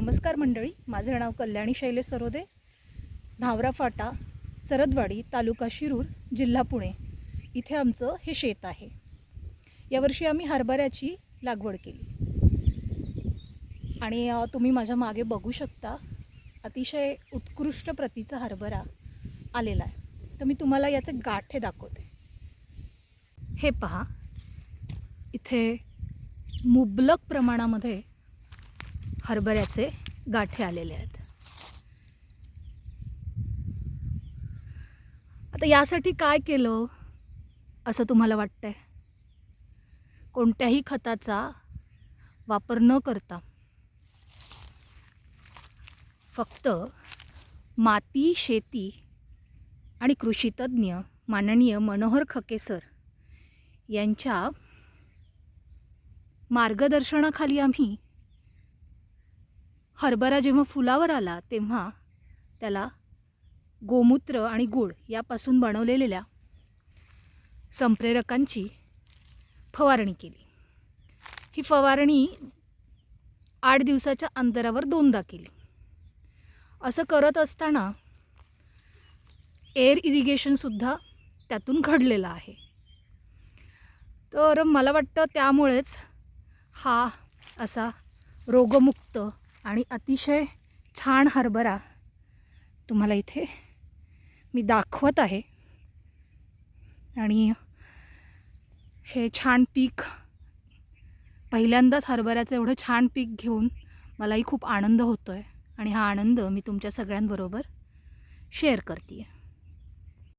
नमस्कार मंडळी. माझं नाव कल्याणी शैलेश सरोदे. धावरा फाटा सरदवाडी तालुका शिरूर जिल्हा पुणे. इथे आमचं हे शेत आहे. यावर्षी आम्ही हरभऱ्याची लागवड केली. आणि तुम्ही माझ्या मागे बघू शकता अतिशय उत्कृष्ट प्रतीचा हरभरा आलेला आहे. तर मी तुम्हाला याचे गाठे दाखवते. हे पहा. इथे मुबलक प्रमाणामध्ये हरभऱ्याचे गाठे आलेले आहेत. आता यासाठी काय केलं असं तुम्हाला वाटतंय? कोणत्याही खताचा वापर न करता फक्त माती शेती आणि कृषीतज्ञ माननीय मनोहर खकेसर यांच्या मार्गदर्शनाखाली आम्ही हरभरा जेव्हा फुलावर आला तेव्हा त्याला गोमूत्र आणि गूळ यापासून बनवलेल्या संप्रेरकांची फवारणी केली. ही फवारणी आठ दिवसाच्या अंतरावर दोनदा केली. असं करत असताना एअर इरिगेशनसुद्धा त्यातून घडलेलं आहे. तर मला वाटतं त्यामुळेच हा असा रोगमुक्त आणि अतिशय छान हरभरा तुम्हाला इथे मी दाखवत आहे. आणि हे छान पीक पहिल्यांदाच हरभऱ्याचं एवढं छान पीक घेऊन मलाही खूप आनंद होतो आहे आणि हा आनंद मी तुमच्या सगळ्यांबरोबर शेअर करते आहे